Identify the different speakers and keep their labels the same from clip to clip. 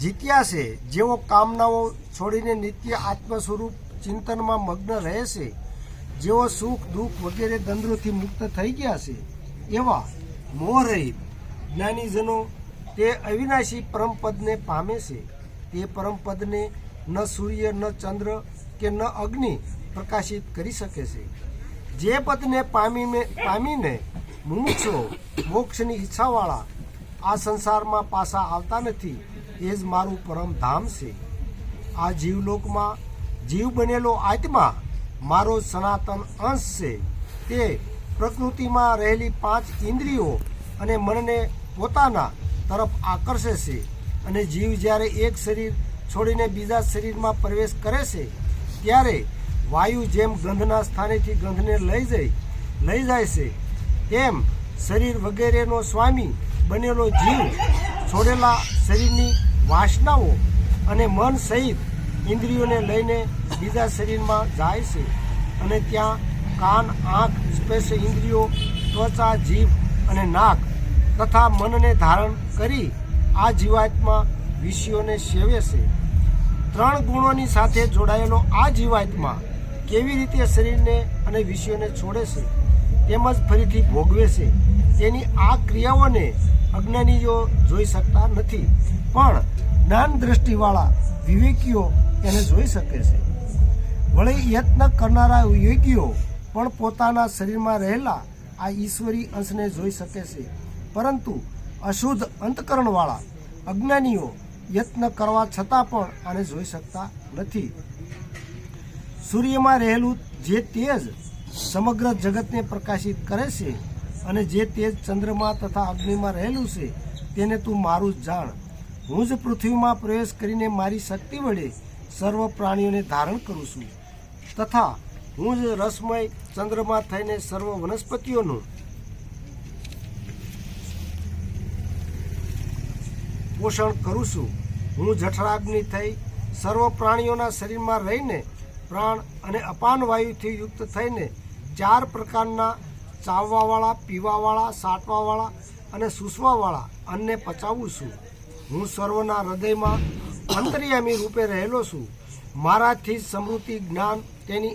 Speaker 1: જીત્યા છે. જેઓ કામનાઓ છોડીને નિત્ય આત્મ સ્વરૂપ ચિંતનમાં મગ્ન રહે છે, જેઓ સુખ, દુઃખ વગેરે દંદ્રોથી મુક્ત થઈ ગયા છે, એવા મોહરહિત જ્ઞાનીજનો તે અવિનાશી પરમપદને પામે છે. તે પરમપદને ન સૂર્ય, ન ચંદ્ર કે ન અગ્નિ પ્રકાશિત કરી શકે છે. જે પદને પામીને પામીને મુમુક્ષો મોક્ષની ઈચ્છાવાળા આ સંસારમાં પાછા આવતા નથી. એ જ મારું પરમ ધામ છે. આ જીવલોકમાં જીવ બનેલો આત્મા મારો સનાતન અંશ છે. તે પ્રકૃતિમાં રહેલી પાંચ ઇન્દ્રિયો અને મનને પોતાના તરફ આકર્ષે છે અને જીવ જ્યારે એક શરીર છોડીને બીજા શરીરમાં પ્રવેશ કરે છે, ત્યારે વાયુ જેમ ગંધના સ્થાનેથી ગંધને લઈ જઈ, લઈ જાય છે, તેમ શરીર વગેરેનો સ્વામી બનેલો જીવ છોડેલા શરીરની વાસનાઓ અને મન સહિત ઇન્દ્રિયોને લઈને બીજા શરીરમાં જાય છે અને ત્યાં કાન, આંખ સ્પેશ ઇન્દ્રિયો, ત્વચા, જીભ અને નાક તથા મનને ધારણ કરી આ જીવાત્મા વિષયોને સેવે છે. ત્રણ ગુણોની સાથે જોડાયેલો આ જીવાત્મા કેવી રીતે શરીરને અને વિષયોને છોડે છે તેમજ ફરીથી ભોગવે છે તેની આ ક્રિયાઓને અજ્ઞાનીઓ જોઈ શકતા નથી. પણ જ્ઞાન દ્રષ્ટિવાળા વિવેકીઓ એને જોઈ શકે છે. વળી યત્ન કરનારા યોગીઓ પણ પોતાના શરીરમાં રહેલા આ ઈશ્વરી અંશને જોઈ શકે છે. પરંતુ અશુદ્ધ અંતકરણવાળા અજ્ઞાનીઓ યત્ન કરવા છતાં પણ આને જોઈ શકતા નથી. સૂર્યમાં રહેલું જે તેજ સમગ્ર જગતને પ્રકાશિત કરે છે અને જે તેજ ચંદ્રમાં તથા અગ્નિમાં રહેલું છે તેને તું મારું જાણ. હું જ પૃથ્વીમાં પ્રવેશ કરીને મારી શક્તિ વડે સર્વ પ્રાણીઓને ધારણ કરું છું. તથા હું જ રસમય ચંદ્રમાં થઈને સર્વ વનસ્પતિઓનું પોષણ કરું છું. હું જઠરાગ્નિ થઈ સર્વ પ્રાણીઓના શરીરમાં રહીને પ્રાણ અને અપાન વાયુથી યુક્ત થઈને ચાર પ્રકારના ચાવવાવાળા, પીવાવાળા, સાટવાવાળા અને સૂસવાવાળા અન્નને પચાવું છું. હું સર્વના હૃદયમાં અંતર્યામી રૂપે રહેલો છું. મારાથી સમૃદ્ધિ જ્ઞાન તેની,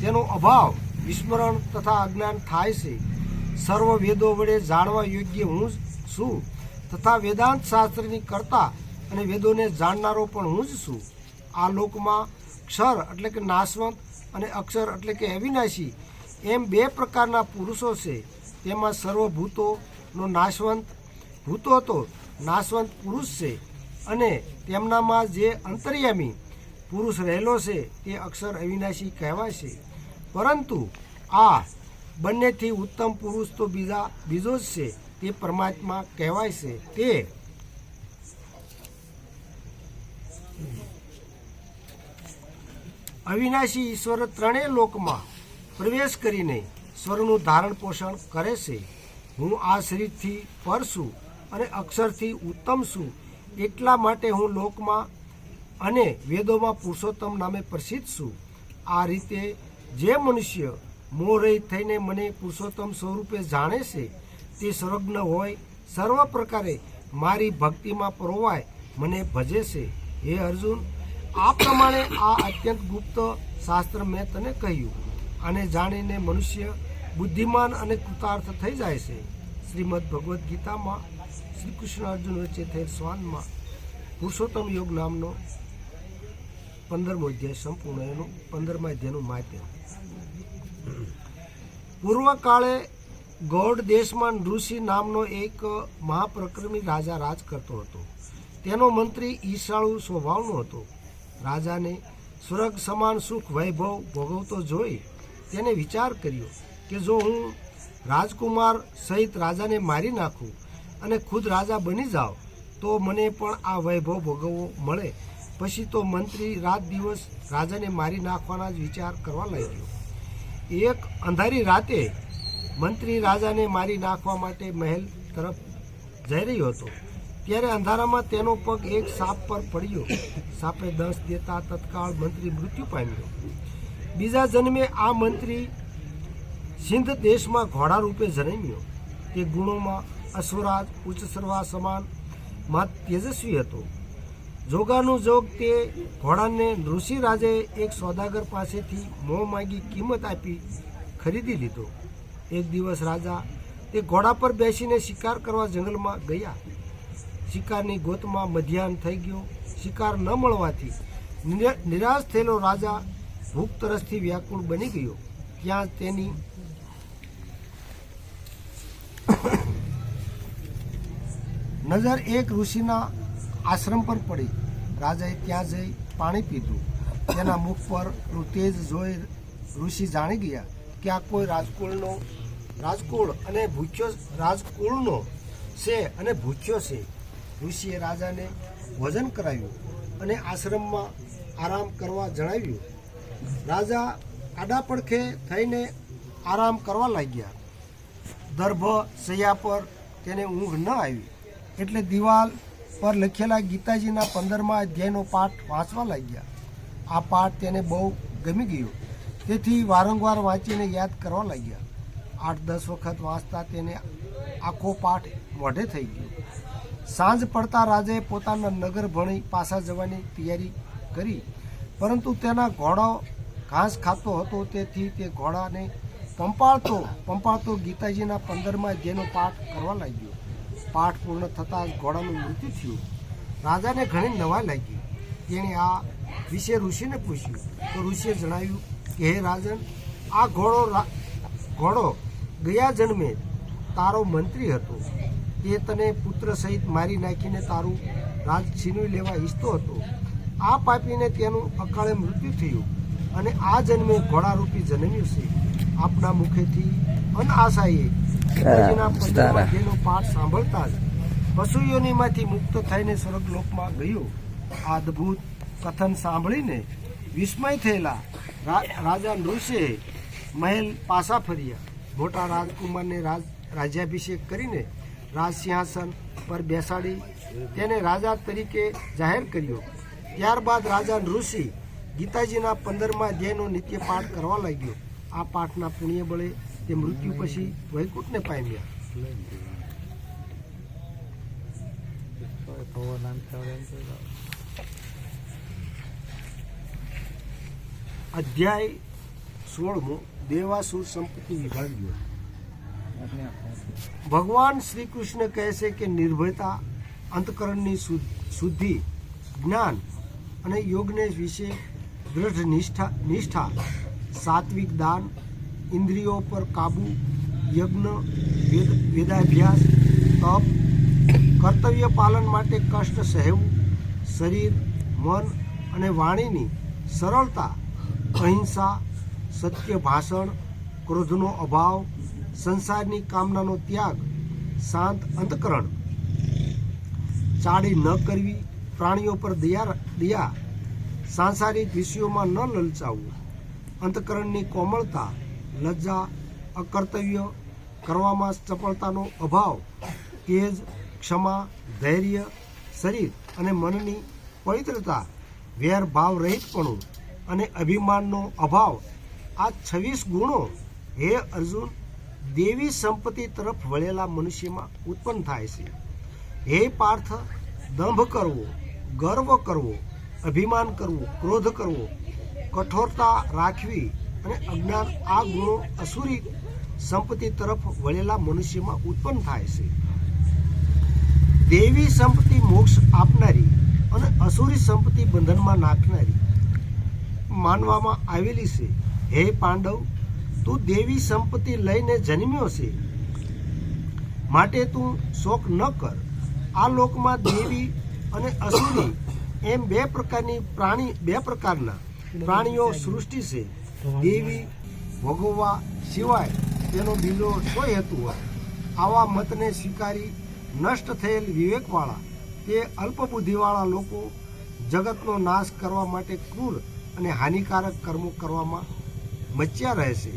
Speaker 1: તેનો અભાવ, વિસ્મરણ તથા અજ્ઞાન થાય છે. સર્વ વેદો વડે જાણવા યોગ્ય હું છું તથા વેદાંત શાસ્ત્રની કરતા અને વેદોને જાણનારો પણ હું જ છું. આ લોકમાં ક્ષર એટલે કે નાશવંત અને અક્ષર એટલે કે અવિનાશી એમ બે પ્રકારના પુરુષો છે. તેમાં સર્વભૂતોનો નાશવંત ભૂતો તો નાશવંત પુરુષ છે અને તેમનામાં જે અંતર્યામી પુરુષ રહેલો છે તે અક્ષર અવિનાશી કહેવાય છે. પરંતુ આ બંનેથી ઉત્તમ પુરુષ તો બીજા, બીજો જ છે તે પરમાત્મા કહેવાય છે. તે અવિનાશી ઈશ્વર ત્રણેય લોકમાં પ્રવેશ કરીને સ્વરનું ધારણ પોષણ કરે છે. હું આ શરીરથી પર છું. અને અક્ષરથી ઉત્તમ છું. એટલા માટે હું લોકમાં અને વેદોમાં પુરુષોત્તમ નામે પ્રસિદ્ધ છું. આ રીતે જે મનુષ્ય મોહરહિત થઈને મને પુરુષોત્તમ સ્વરૂપે જાણે છે, તે સર્વજ્ઞ હોય, સર્વ પ્રકારે મારી ભક્તિમાં પરોવાય મને ભજે છે. હે અર્જુન, આ પ્રમાણે આ અત્યંત ગુપ્ત શાસ્ત્ર મેં તને કહ્યું આને જાણીને મનુષ્ય બુદ્ધિમાન અને કૃતાર્થ થઈ જાય છે. શ્રીમદ ભગવદ્ ગીતામાં શ્રી કૃષ્ણ અર્જુન વચ્ચે થયેલ સ્વાનમાં પુરુષોત્તમ યોગ નામનો પંદરમો અધ્યાય સંપૂર્ણ એનું પંદરમા અધ્યાયનું માધ્યમ. પૂર્વકાળે ગૌડ દેશમાં નૃષિ નામનો એક મહાપ્રક્રમી રાજા રાજ કરતો હતો. તેનો મંત્રી ઈશાળુ સ્વભાવનો હતો. રાજાને સ્વર્ગ સમાન સુખ વૈભવ ભોગવતો જોઈ તેને વિચાર કર્યો કે જો હું રાજકુમાર સહિત રાજાને મારી નાખું અને ખુદ રાજા બની જાઓ, તો મને પણ આ વૈભવ ભોગવવો મળે. પછી તો મંત્રી રાત દિવસ રાજાને મારી નાખવાના જ વિચાર કરવા લાગ્યો. એક અંધારી રાતે મંત્રી રાજાને મારી નાખવા માટે મહેલ તરફ જઈ રહ્યો હતો. ત્યારે અંધારામાં તેનો પગ એક સાપ પર પડ્યો. સાપે દંશ દેતા તત્કાળ મંત્રી મૃત્યુ પામ્યો. બીજા જન્મે આ મંત્રી સિંધ દેશમાં ઘોડા રૂપે જન્મ્યો. તે ગુણોમાં અશ્વરાજ ઉચ્ચ સર્વા સમાનમાં તેજસ્વી હતો. જોગાનું જોગ તે ઘોડાને ઋષિરાજે એક સોદાગર પાસેથી મોં માગી કિંમત આપી ખરીદી લીધો. એક દિવસ રાજા તે ઘોડા પર બેસીને શિકાર કરવા જંગલમાં ગયા. શિકારની ગોતમાં મધ્યાહન થઈ ગયો. શિકાર ન મળવાથી નિરાશ થયેલો રાજા ભૂખ તરસથી વ્યાકુળ બની ગયો. ત્યાં તેની નજર એક ઋષિના આશ્રમ પર પડી. રાજાએ ત્યાં જઈ પાણી પીધું. તેના મુખ પર તેજ જોઈ ઋષિ જાણી ગયા કે આ કોઈ રાજકુળનો રાજકુળ અને ભૂખ્યો રાજકુળનો છે અને ભૂખ્યો છે. ઋષિએ રાજાને ભોજન કરાવ્યું અને આશ્રમમાં આરામ કરવા જણાવ્યું. રાજા આડા પડખે થઈને આરામ કરવા લાગ્યા. દર્ભ સૈયા પર તેને ઊંઘ ન આવી. એટલે દિવાલ પર લખેલા ગીતાજીના પંદરમા અધ્યાયનો પાઠ વાંચવા લાગ્યા. આ પાઠ તેને બહુ ગમી ગયો. તેથી વારંવાર વાંચીને યાદ કરવા લાગ્યા. આઠ દસ વખત વાંચતા તેને આખો પાઠ મોઢે થઈ ગયો. સાંજ પડતા રાજાએ પોતાના નગર ભણી પાછા જવાની તૈયારી કરી. પરંતુ તેના ઘોડો ઘાસ ખાતો હતો, તેથી તે ઘોડાને પંપાળતો પંપાળતો ગીતાજીના પંદરમા અધ્યાયનો પાઠ કરવા લાગ્યો. પાઠ પૂર્ણ થતાં જ ઘોડાનું મૃત્યુ થયું. રાજાને ઘણી નવા લાગી. તેણે આ વિશે ઋષિને પૂછ્યું. તો ઋષિએ જણાવ્યું કે, હે રાજન, આ ઘોડો ઘોડો ગયા જન્મે તારો મંત્રી હતો. તે તને પુત્ર સહિત મારી નાખીને તારું રાજ છીનવી લેવા ઈચ્છતો હતો. આ પાપીને તેનું અકાળે મૃત્યુ થયું અને આ જન્મે ઘોડારૂપી જન્મ્યું છે. આપના મુખેથી અનઆશાએ પિતાજીના પંદરમા અધ્યાયનો પાઠ સાંભળતા જ પશુઓનીમાંથી મુક્ત થઈને સ્વર્ગલોકમાં ગયો. આ અદ્ભુત કથન સાંભળીને વિસ્મય થયેલા રાજા નૃષે મહેલ પાછા ફર્યા. મોટા રાજકુમારને રાજ રાજ્યાભિષેક કરીને રાજ સિંહાસન પર બેસાડી તેને રાજા તરીકે જાહેર કર્યો. ત્યારબાદ રાજા ઋષિ ગીતાજીના પંદરમા અધ્યાયનો નિત્ય પાઠ કરવા લાગ્યો. આ પાઠના પુણ્ય બળે તે મૃત્યુ પછી વૈકુંઠને પામ્યા અધ્યાય સોળમો, દેવાસુર સંપત્તિ વિભાગ ભગવાન શ્રી કૃષ્ણ કહે છે કે નિર્ભયતા, અંતકરણની શુદ્ધિ જ્ઞાન અને યોગને વિશે દૃઢ નિષ્ઠા નિષ્ઠા, સાત્વિક દાન ઇન્દ્રિયો પર કાબુ, યજ્ઞ, વેદ, વેદાભ્યાસ, તપ, કર્તવ્ય પાલન માટે કષ્ટ સહેવું, શરીર, મન અને વાણીની સરળતા, અહિંસા, સત્ય ભાષણ, ક્રોધનો અભાવ, સંસારની કામનાનો ત્યાગ, શાંત અંતકરણ. ચાડી ન કરવી, પ્રાણીઓ પર દયા દયા, સાંસારિક વિષયોમાં ન લલચાવવું, અંતકરણની કોમળતા લજ્જા, અકર્તવ્ય કરવામાં ચપળતાનો અભાવ, તેજ, ક્ષમા, ધૈર્ય, શરીર અને મનની પવિત્રતા વેરભાવ રહિતપણું અને અભિમાનનો અભાવ, આ છવ્વીસ ગુણો હે અર્જુન, દેવી સંપત્તિ તરફ વળેલા મનુષ્યમાં ઉત્પન્ન થાય છે. હે પાર્થ, દંભ કરવો, ગર્વ કરવો, અભિમાન કરવું, ક્રોધ કરવો, કઠોરતા રાખવી અને અજ્ઞાન આ ગુણો અસુરી સંપત્તિ તરફ વળેલા મનુષ્યમાં ઉત્પન્ન થાય છે. દેવી સંપત્તિ મોક્ષ આપનારી અને અસુરી સંપત્તિ બંધનમાં નાખનારી માનવામાં આવેલી છે. હે પાંડવ, તું દેવી સંપત્તિ લઈને જન્મ્યો છે. માટે તું શોક ન કર. આ લોકમાં દેવી અને અસુરી એમ બે પ્રકારની પ્રાણી, બે પ્રકારના પ્રાણીઓ સૃષ્ટિ છે. દેવી ભોગવવા સિવાય તેનો બીજો કોઈ હેતુ હોય. આવા મતને સ્વીકારી નષ્ટ થયેલ વિવેકવાળા, તે અલ્પબુદ્ધિવાળા લોકો જગતનો નાશ કરવા માટે ક્રૂર અને હાનિકારક કર્મો કરવામાં મચ્યા રહે છે